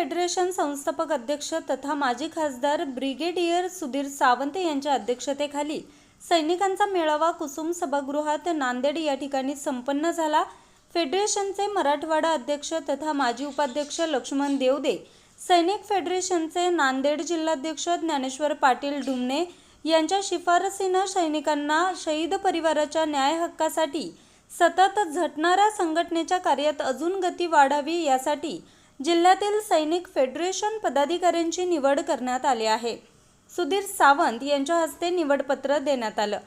Federation संस्थापक अध्यक्ष तथा माजी खासदार ब्रिगेडियर सुधीर सावंत यांच्या अध्यक्षतेखाली सैनिकांचा मेळावा कुसुम सभागृहात नांदेड या ठिकाणी संपन्न झाला. फेडरेशनचे मराठवाडा अध्यक्ष तथा माजी उपाध्यक्ष लक्ष्मण देवदे सैनिक फेडरेशनचे नांदेड जिल्हाध्यक्ष ज्ञानेश्वर पाटील डुमणे यांच्या शिफारसीनं सैनिकांना शहीद परिवाराच्या न्याय हक्कासाठी सतत झटणाऱ्या संघटनेच्या कार्यात अजून गती वाढावी यासाठी जिल्ह्यातील सैनिक फेडरेशन पदाधिकाऱ्यांची निवड करण्यात आली आहे. सुधीर सावंत यांच्या हस्ते निवडपत्र देण्यात आलं.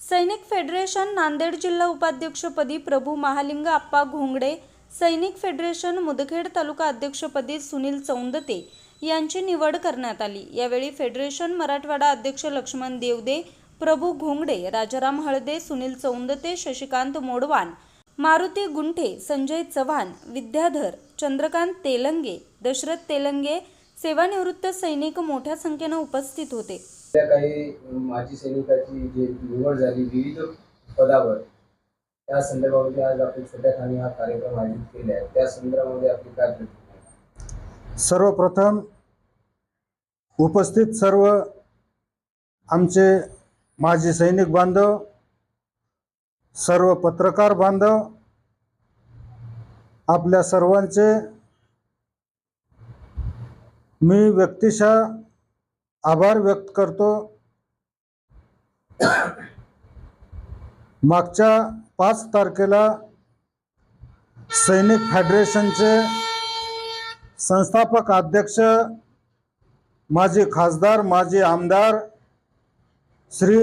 सैनिक फेडरेशन नांदेड जिल्हा उपाध्यक्षपदी प्रभू महालिंग आप्पा घोंगडे सैनिक फेडरेशन मुदखेड तालुका अध्यक्षपदी सुनील चौंदते यांची निवड करण्यात आली. यावेळी फेडरेशन मराठवाडा अध्यक्ष लक्ष्मण देवदे प्रभू घोंगडे राजाराम हळदे सुनील चौंदते शशिकांत मोडवान मारुती गुंठे संजय चव्हाण विद्याधर चंद्रकांत तेलंगे दशरथ तेलंगे सेवानिवृत्त सैनिक मोठ्या संख्येनं उपस्थित होते त्या काही माजी सैनिकाची जी निवड झाली विविध पदावर त्या संदर्भामध्ये आज आपण छोट्या खाणी हा कार्यक्रम आयोजित केला आहे त्या संदर्भामध्ये आपली काय प्रतिक्रिया? सर्वप्रथम उपस्थित सर्व आमचे माजी सैनिक बांधव सर्व पत्रकार बांधव आपल्या सर्वांचे मी व्यक्तिशः आभार व्यक्त करतो. मागच्या पाच तारखेला सैनिक फेडरेशनचे संस्थापक अध्यक्ष माजी खासदार माजी आमदार श्री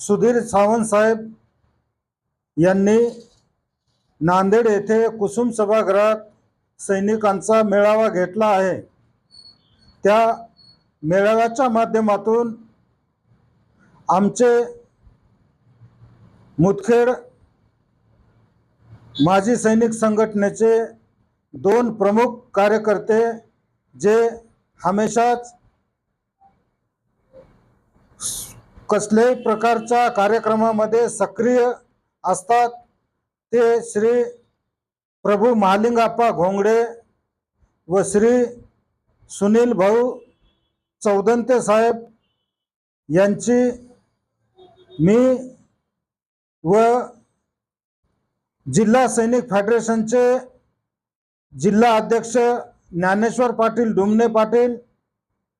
सुधीर सावंत साहेब यांनी नांदेड येथे कुसुम सभागृहात सैनिकांचा मेळावा घेतला आहे. त्या मेळाव्याच्या माध्यमातून आमचे मुदखेड माजी सैनिक संघटनेचे दोन प्रमुख कार्यकर्ते जे हमेशाच कसल्याही प्रकारच्या कार्यक्रमामध्ये सक्रिय असतात. ते श्री प्रभू महालिंगाप्पा घोंगडे व श्री सुनील भाऊ चौदंते साहेब यांची मी व जिल्हा सैनिक फेडरेशनचे जिल्हा अध्यक्ष ज्ञानेश्वर पाटील डुमने पाटील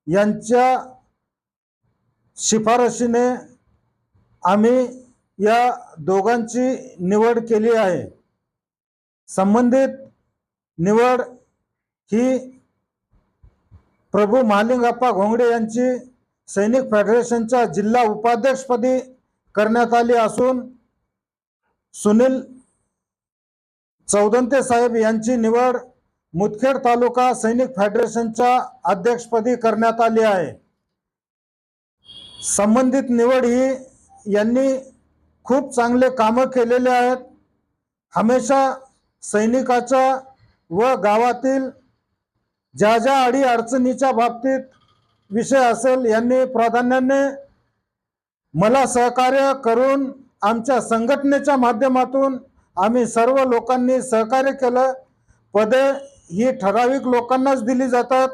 यांच्या शिफारशीने आम्ही या दोघांची निवड केली आहे. संबंधित निवड ही प्रभू महालिंगप्पा घोंगडे यांची सैनिक फेडरेशनच्या जिल्हा उपाध्यक्षपदी करण्यात आली असून सुनील चौदंते साहेब यांची निवड मुदखेड तालुका सैनिक फेडरेशनच्या अध्यक्षपदी करण्यात आली आहे. संबंधित निवड ही यांनी खूप चांगले कामं केलेले आहेत. हमेशा सैनिकाच्या व गावातील ज्या ज्या अडी अडचणीच्या बाबतीत विषय असेल यांनी प्राधान्याने मला सहकार्य करून आमच्या संघटनेच्या माध्यमातून आम्ही सर्व लोकांनी सहकार्य केलं. पदे ही ठराविक लोकांनाच दिली जातात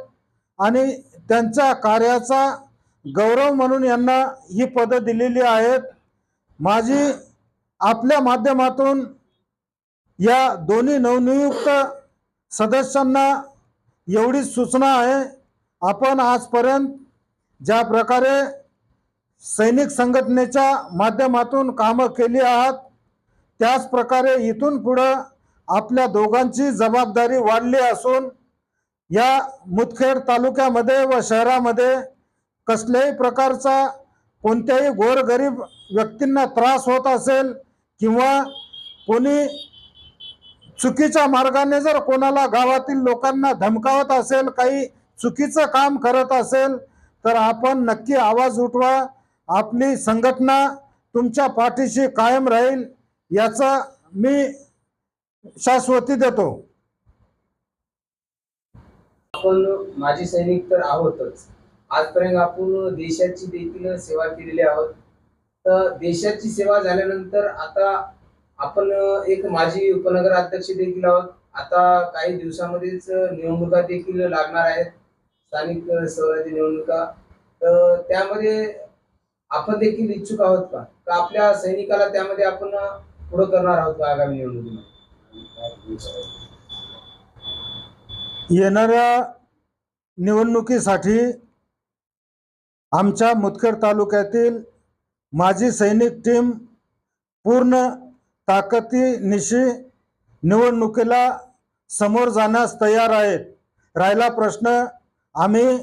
आणि त्यांच्या कार्याचा गौरव म्हणून यांना ही पदं दिलेली आहेत. माझी आपल्या माध्यमातून या दोन्ही नवनियुक्त सदस्यांना एवढीच सूचना आहे. आपण आजपर्यंत ज्या प्रकारे सैनिक संघटनेच्या माध्यमातून कामं केली आहात त्याच प्रकारे इथून पुढं आपल्या दोघांची जबाबदारी वाढली असून या मुदखेड तालुक्यामध्ये व शहरामध्ये कसल्याही प्रकारचा कोणत्याही गोरगरीब व्यक्तींना त्रास होत असेल किंवा कोणी चुकीच्या मार्गाने जर कोणाला गावातील लोकांना धमकावत असेल काही चुकीचं काम करत असेल तर आपण नक्की आवाज उठवा. आपली संघटना तुमच्या पाठीशी कायम राहील याचा मी शाश्वती देतो. आपण माजी सैनिक तर आहोतच. आजपर्यंत आपण देशाची देखील सेवा केलेली आहोत. तर देशाची सेवा झाल्यानंतर आता आपण एक माजी उपनगर अध्यक्ष देखील आहोत. आता काही दिवसामध्येच निवडणुका देखील लागणार आहेत. स्थानिक स्वराज्य निवडणुका. तर त्यामध्ये आपण देखील इच्छुक आहोत का? तर आपल्या सैनिकाला त्यामध्ये आपण पुढे करणार आहोत का आगामी निवडणुकीमध्ये? येणाऱ्या निवडणुकीसाठी आमच्या मुदखेड तालुक्यातील माझी सैनिक टीम पूर्ण ताकदीनिशी निवडणुकीला समोर जाण्यास तयार आहेत. राहिला प्रश्न आम्ही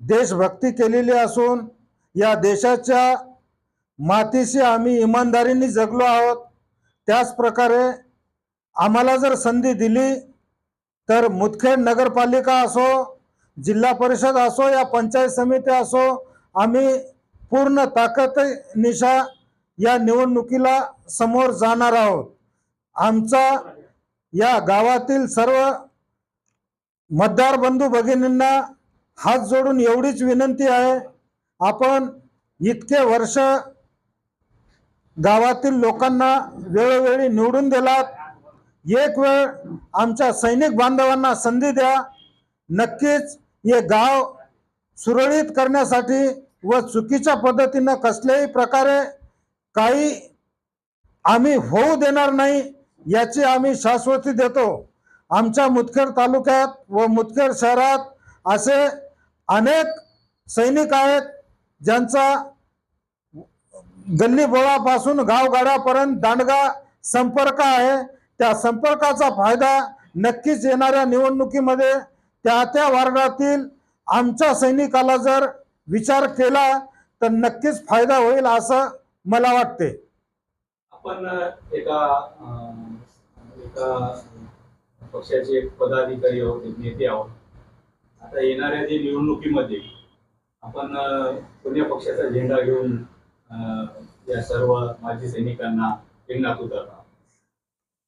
देशभक्ती केलेली असून या देशाच्या मातीशी आम्ही इमानदारीने जगलो आहोत. त्याच प्रकारे आम्हाला जर संधी दिली तर मुदखेड नगरपालिका असो जिल्हा परिषद असो या पंचायत समिती असो आम्ही पूर्ण ताकद निशा या निवडणुकीला समोर जाणार आहोत. आमचा या गावातील सर्व मतदार बंधू भगिनींना हात जोडून एवढीच विनंती आहे. आपण इतके वर्ष गावातील लोकांना वेळोवेळी निवडून दिलात. एक वेळ आमच्या सैनिक बांधवांना संधी द्या. नक्कीच हे गाव सुरळीत करण्यासाठी व चुकीच्या पद्धतीनं कसल्याही प्रकारे काही आम्ही होऊ देणार नाही याची आम्ही शाश्वती देतो. आमच्या मुदखेड तालुक्यात व मुदखेड शहरात असे अनेक सैनिक आहेत ज्यांचा गल्लीबोळापासून गावगाड्यापर्यंत दांडगा संपर्क आहे. त्या संपर्काचा फायदा नक्कीच येणाऱ्या निवडणुकीमध्ये त्या त्या वार्डातील आमच्या सैनिकाला जर विचार केला तर नक्कीच फायदा होईल असं मला वाटते. आपण एका एका पक्षाचे एक पदाधिकारी आहोत एक नेते आहोत. आता येणाऱ्या जे निवडणुकीमध्ये आपण कोणत्या पक्षाचा झेंडा घेऊन या सर्व माजी सैनिकांना रिंगणात उतरणार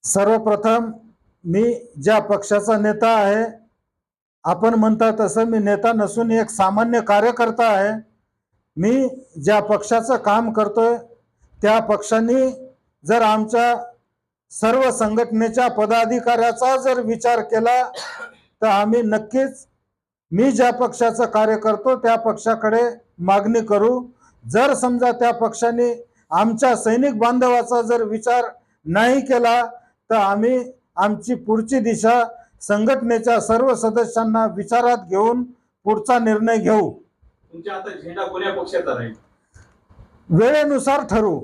सर्वप्रथम मी ज्या पक्षाचा नेता आहे आपण म्हणता तसं मी नेता नसून एक सामान्य कार्यकर्ता आहे. मी ज्या पक्षाचं काम करतोय त्या पक्षांनी जर आमच्या सर्व संघटनेच्या पदाधिकाऱ्याचा जर विचार केला तर आम्ही नक्कीच मी ज्या पक्षाचं कार्य करतो त्या पक्षाकडे मागणी करू. जर समजा त्या पक्षाने आमच्या सैनिक बांधवाचा जर विचार नाही केला तर आम्ही आमची पुढची दिशा संघटनेच्या सर्व सदस्यांना विचारात घेऊन पुढचा निर्णय घेऊ. तुमच्या आता झेंडा कोण्या पक्षाचा राहील? वेळेनुसार ठरवू.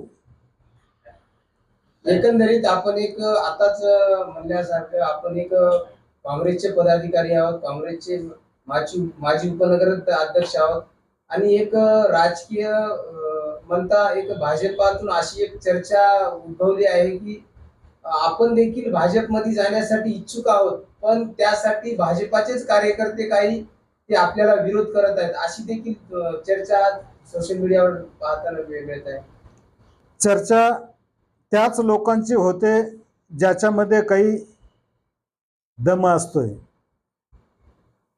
एकंदरीत आपण एक आताच म्हणण्यासारखं आपण एक काँग्रेसचे पदाधिकारी आहोत काँग्रेसचे माजी माजी उपनगर अध्यक्ष आहोत आणि एक राजकीय म्हणता एक भाजपातून अशी एक चर्चा उद्भवली आहे की आपण देखील भाजपमध्ये जाण्यासाठी इच्छुक आहोत पण त्यासाठी भाजपाचेच कार्यकर्ते काही ते आपल्याला विरोध करत आहेत अशी देखील चर्चा सोशल मीडियावर पाहताना मिळत आहे. चर्चा त्याच लोकांची होते ज्याच्यामध्ये काही दम असतोय.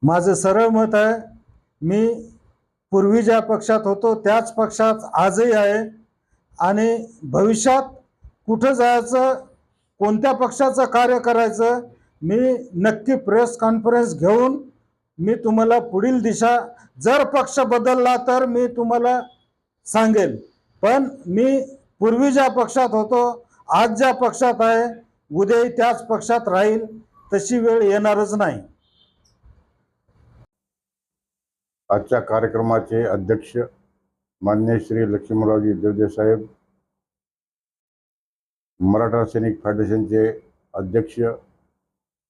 माझं सरळ मत आहे मी पूर्वी ज्या पक्षात होतो त्याच पक्षात आजही आहे आणि भविष्यात कुठं जायचं कोणत्या पक्षाचं कार्य करायचं मी नक्की प्रेस कॉन्फरन्स घेऊन मी तुम्हाला पुढील दिशा जर पक्ष बदलला तर मी तुम्हाला सांगेल. पण मी पूर्वी ज्या पक्षात होतो आज ज्या पक्षात आहे उद्याही त्याच पक्षात राहील तशी वेळ येणारच नाही. आजच्या कार्यक्रमाचे अध्यक्ष मान्य श्री लक्ष्मणरावजी देवदेसाहेब मराठा सैनिक फेडरेशनचे अध्यक्ष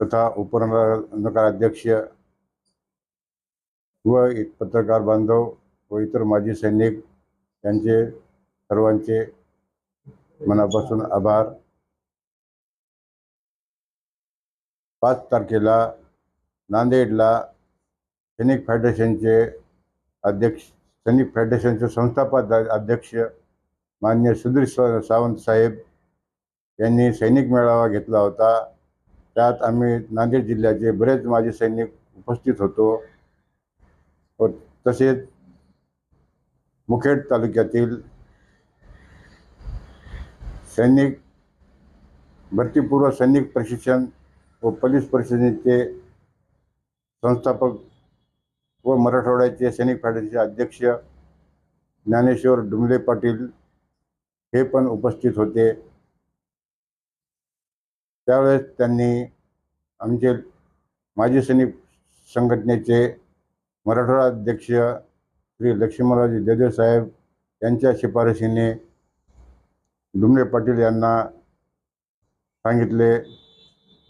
तथा उपनगर अध्यक्ष व पत्रकार बांधव व इतर माजी सैनिक यांचे सर्वांचे मनापासून आभार. पाच तारखेला नांदेडला सैनिक फेडरेशनचे अध्यक्ष सैनिक फेडरेशनचे संस्थापक अध्यक्ष मान्य सुधीर सावंत साहेब यांनी सैनिक मेळावा घेतला होता. त्यात आम्ही नांदेड जिल्ह्याचे बरेच माझे सैनिक उपस्थित होतो. व तसेच मुखेड तालुक्यातील सैनिक भरतीपूर्व सैनिक प्रशिक्षण व पोलीस परिषदेचे संस्थापक व मराठवाड्याचे सैनिक फायद्याचे अध्यक्ष ज्ञानेश्वर डुमले पाटील हे पण उपस्थित होते. त्यावेळेस त्यांनी आमचे माजी सैनिक संघटनेचे मराठवाडा अध्यक्ष श्री लक्ष्मीराज जयदेवसाहेब यांच्या शिफारशीने डुमरे पाटील यांना सांगितले.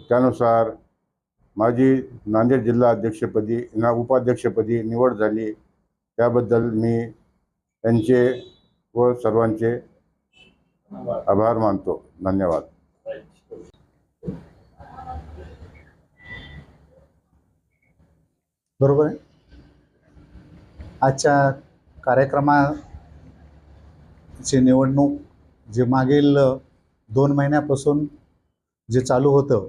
त्यानुसार माझी नांदेड जिल्हा अध्यक्षपदी ना उपाध्यक्षपदी निवड झाली. त्याबद्दल मी त्यांचे व सर्वांचे आभार मानतो. धन्यवाद. बरोबर आहे? आजच्या कार्यक्रमाची निवडणूक जे मागील दोन महिन्यापासून जे चालू होतं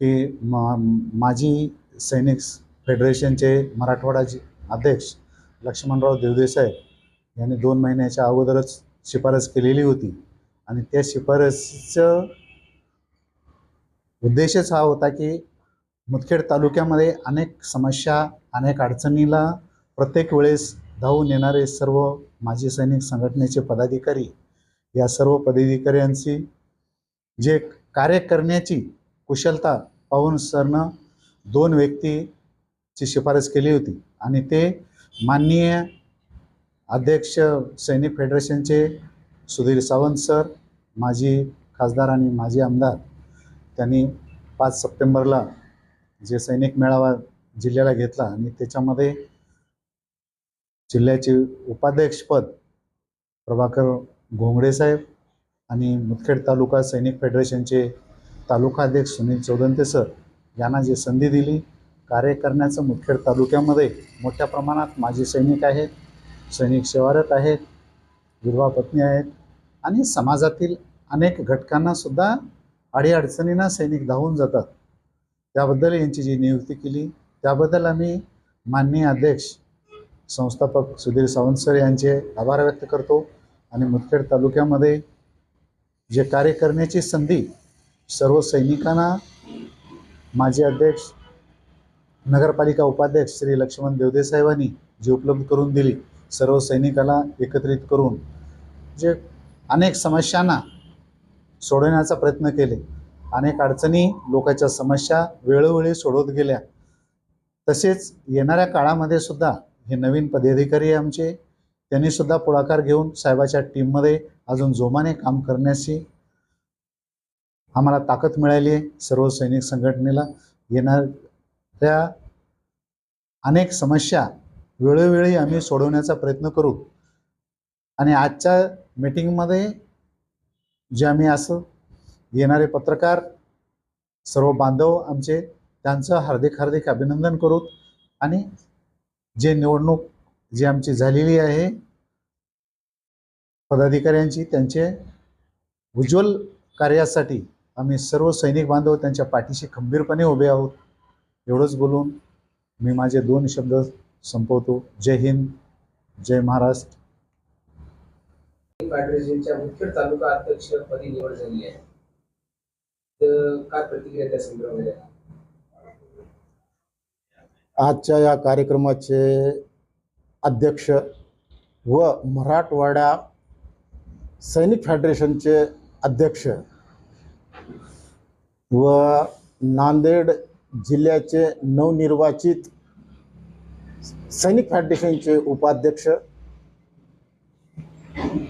की मा माजी सैनिक फेडरेशनचे मराठवाडाचे अध्यक्ष लक्ष्मणराव देवदेसाहेब यांनी दोन महिन्याच्या अगोदरच शिफारस केलेली होती. आणि त्या शिफारसचं उद्देशच हा होता की मुदखेड तालुक्यामध्ये अनेक समस्या अनेक अडचणीला प्रत्येक वेळेस धावून येणारे सर्व माजी सैनिक संघटनेचे पदाधिकारी या सर्व पदाधिकाऱ्यांची जे कार्य करण्याची कुशलता पाहून सरनं दोन व्यक्तीची शिफारस केली होती आणि ते माननीय अध्यक्ष सैनिक फेडरेशनचे सुधीर सावंत सर माजी खासदार आणि माजी आमदार त्यांनी पाच सप्टेंबरला जे सैनिक मेळावा जिल्ह्याला घेतला आणि त्याच्यामध्ये जिल्ह्याचे उपाध्यक्षपद प्रभाकर घोंगडे साहेब आणि मुदखेड तालुका सैनिक फेडरेशनचे तालुका अध्यक्ष सुनील चौदंते सर यांना जी संधी दिली कार्य करण्याचं मुदखेड तालुक्यामध्ये मोठ्या प्रमाणात माजी सैनिक आहेत सैनिक सेवारत आहेत विधवा पत्नी आहेत आणि समाजातील अनेक घटकांनासुद्धा अडीअडचणींना सैनिक धावून जातात. त्याबद्दल यांची जी नियुक्ती केली त्याबद्दल आम्ही माननीय अध्यक्ष संस्थापक सुधीर सावंत सर यांचे आभार व्यक्त करतो. आणि मुदखेड तालुक्यामध्ये जे कार्य करण्याची संधी सर्व सैनिकांना माजी अध्यक्ष नगरपालिका उपाध्यक्ष श्री लक्ष्मण देवदे साहेबांनी जी उपलब्ध करून दिली सर्व सैनिकाला एकत्रित करून जे अनेक समस्यांना सोडवण्याचा प्रयत्न केले अनेक अडचणी लोकांच्या समस्या वेळोवेळी सोडवत गेल्या. तसेच येणाऱ्या काळामध्ये सुद्धा हे नवीन पदाधिकारी आमचे त्यांनी सुद्धा पुढाकार घेऊन साहेबाच्या टीममध्ये अजून जोमाने काम करण्याची आम्हाला ताकद मिळाली आहे. सर्व सैनिक संघटनेला येणाऱ्या अनेक समस्या वेळोवेळी आम्ही सोडवण्याचा प्रयत्न करू. आणि आजच्या मीटिंगमध्ये जे आम्ही असं येणारे पत्रकार सर्व बांधव आमचे त्यांचं हार्दिक हार्दिक अभिनंदन करू आणि जे निवडणूक जी आमची झालेली आहे पदाधिकाऱ्यांची त्यांचे उज्ज्वल कार्यासाठी आम्ही सर्व सैनिक बांधव त्यांच्या पाठीशी खंबीरपणे उभे आहोत. एवढंच बोलून मी माझे दोन शब्द संपवतो. जय हिंद जय महाराष्ट्र. मुख्य तालुका अध्यक्षपदी निवड झाली आहे. काय प्रतिक्रिया त्या संदर्भामध्ये आजच्या या कार्यक्रमाचे अध्यक्ष व मराठवाडा सैनिक फेडरेशनचे अध्यक्ष व नांदेड जिल्ह्याचे नवनिर्वाचित सैनिक फेडरेशनचे उपाध्यक्ष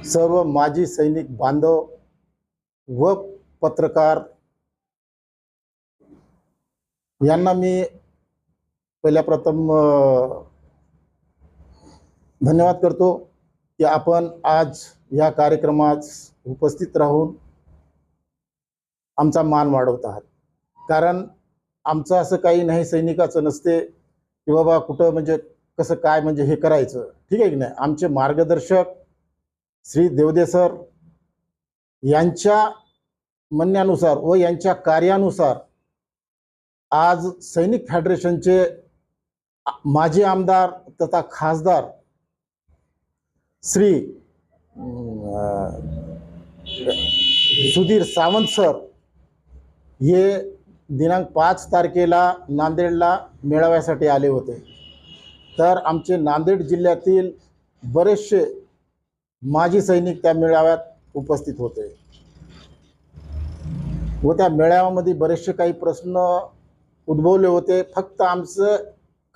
सर्व माजी सैनिक बांधव व पत्रकार यांना मी पहिल्या प्रथम धन्यवाद करतो की आपण आज या कार्यक्रमात उपस्थित राहून आमचा मान वाढवत आहात. कारण आमचं असं काही नाही सैनिकाचं नसते की बाबा कुठं म्हणजे कसं काय म्हणजे हे करायचं. ठीक आहे की नाही? आमचे मार्गदर्शक श्री देवदे सर यांच्या म्हणण्यानुसार व यांच्या कार्यानुसार आज सैनिक फेडरेशनचे माजी आमदार तथा खासदार श्री सुधीर सावंत सर हे दिनांक पाच तारखेला नांदेडला मेळाव्यासाठी आले होते. तर आमचे नांदेड जिल्ह्यातील बरेचसे माजी सैनिक त्या मेळाव्यात उपस्थित होते. व त्या मेळाव्यामध्ये बरेचसे काही प्रश्न उद्भवले होते. फक्त आमचं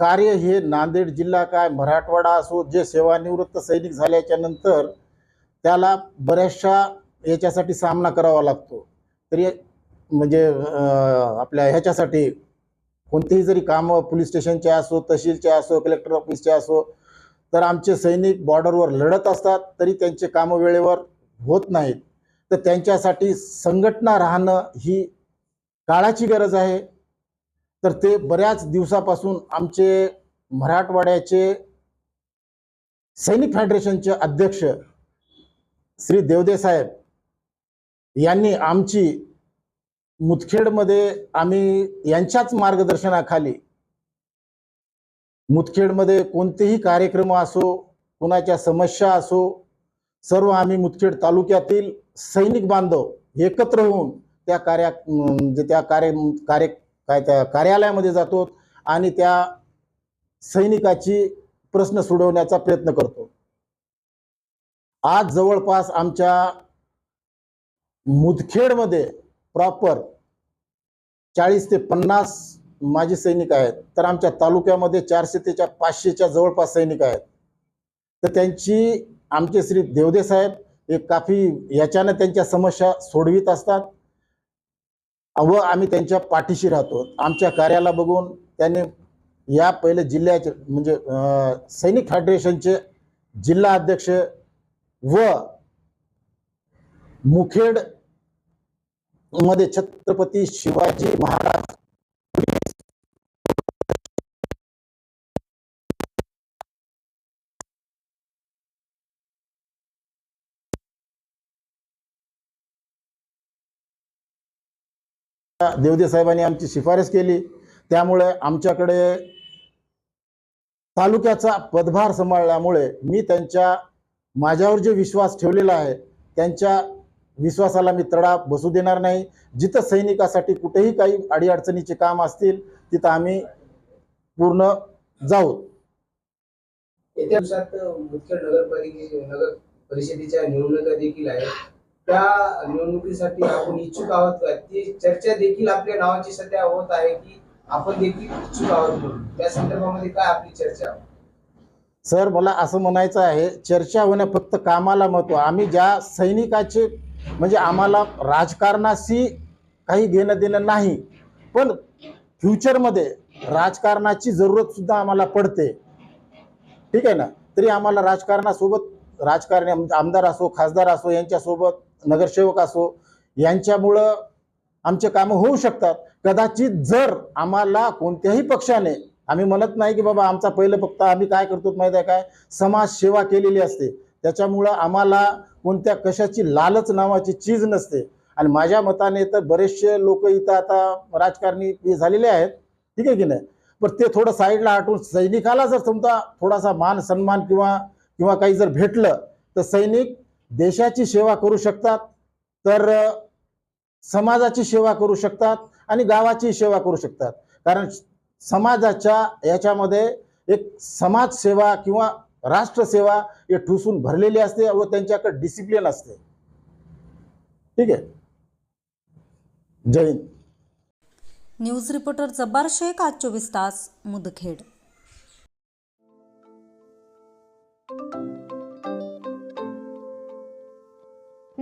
कार्य हे नांदेड जिल्हा काय मराठवाडा असो जे सेवानिवृत्त सैनिक झाल्याच्यानंतर त्याला बऱ्याचशा याच्यासाठी सामना करावा लागतो. तरी म्हणजे आपल्या ह्याच्यासाठी कोणतेही जरी कामं पोलीस स्टेशनचे असो तहसीलचे असो कलेक्टर ऑफिसचे असो तर आमचे सैनिक बॉर्डरवर लढत असतात तरी त्यांचे कामं वेळेवर होत नाहीत. तर त्यांच्यासाठी संघटना राहणं ही काळाची गरज आहे. तर ते बऱ्याच दिवसापासून आमचे मराठवाड्याचे सैनिक फेडरेशनचे अध्यक्ष श्री देवदे साहेब यांनी आमची मुदखेडमध्ये आम्ही यांच्याच मार्गदर्शनाखाली मुदखेडमध्ये कोणतेही कार्यक्रम असो कोणाच्या समस्या असो सर्व आम्ही मुदखेड तालुक्यातील सैनिक बांधव एकत्र होऊन त्या कार्या म्हणजे त्या कार्य कार्य काय त्या कार्यालयामध्ये जातो आणि त्या सैनिकाची प्रश्न सोडवण्याचा प्रयत्न करतो. आज जवळपास आमच्या मुदखेडमध्ये प्रॉपर चाळीस ते पन्नास माजी सैनिक आहेत. तर आमच्या तालुक्यामध्ये चारशे तेच्या पाचशेच्या जवळपास सैनिक आहेत. तर त्यांची आमचे श्री देवदे साहेब हे काफी याच्यानं त्यांच्या समस्या सोडवित असतात. व आम्ही त्यांच्या पाठीशी राहतो. आमच्या कार्याला बघून त्यांनी या पहिले जिल्ह्याचे म्हणजे अं, सैनिक फेडरेशनचे जिल्हा अध्यक्ष व मुखेडमध्ये छत्रपती शिवाजी महाराज देवदे साहेबांनी आमची शिफारस केली. त्यामुळे आमच्याकडे तालुक्याचा पदभार सांभाळल्यामुळे मी त्यांच्या माझ्यावर जे विश्वास ठेवलेला आहे त्यांच्या विश्वासाला मी तडा बसू देणार नाही. जिथं सैनिकासाठी कुठेही काही अडीअडचणीचे काम असतील तिथं आम्ही पूर्ण जाऊ. येत्या दिवसात मुदखेड नगरपालिके नगर परिषदेच्या निवडणुका देखील आहेत. त्या निवडणुकीसाठी आपण इच्छुक आहोत का? ती चर्चा देखील आपल्या नावाची सध्या होत आहे की आपण देखील इच्छुक आहोत म्हणून. त्या संदर्भामध्ये काय आपली चर्चा? सर मला असं म्हणायचं आहे चर्चा होणं फक्त कामाला महत्त्व. आम्ही ज्या सैनिकाचे म्हणजे आम्हाला राजकारणाशी काही घेणं देणं नाही पण फ्युचरमध्ये राजकारणाची जरूरत सुद्धा आम्हाला पडते. ठीक आहे ना? तरी आम्हाला राजकारणासोबत राजकारणी आमदार असो खासदार असो यांच्यासोबत नगरसेवक असो यांच्यामुळं आमचे कामं होऊ शकतात. कदाचित जर आम्हाला कोणत्याही पक्षाने आम्ही म्हणत नाही की बाबा आमचा पहिलं फक्त आम्ही काय करतो माहिती आहे काय? समाजसेवा केलेली असते. त्याच्यामुळं आम्हाला कोणत्या कशाची लालच नावाची चीज नसते. आणि माझ्या मताने तर बरेचसे लोक इथं आता राजकारणी हे झालेले आहेत. ठीक आहे की नाही? पण ते थोडं साईडला हटून सैनिकाला जर समजा थोडासा मान सन्मान किंवा किंवा काही जर भेटलं तर सैनिक देशाची सेवा करू शकतात तर समाजाची सेवा करू शकतात आणि गावाची सेवा करू शकतात. कारण समाजाच्या याच्यामध्ये एक समाजसेवा किंवा राष्ट्रसेवा हे ठुसून भरलेली असते व त्यांच्याकडे डिसिप्लिन असते. ठीक आहे? जय हिंद. न्यूज रिपोर्टर जब्बार शेख आज चोवीस तास मुदखेड.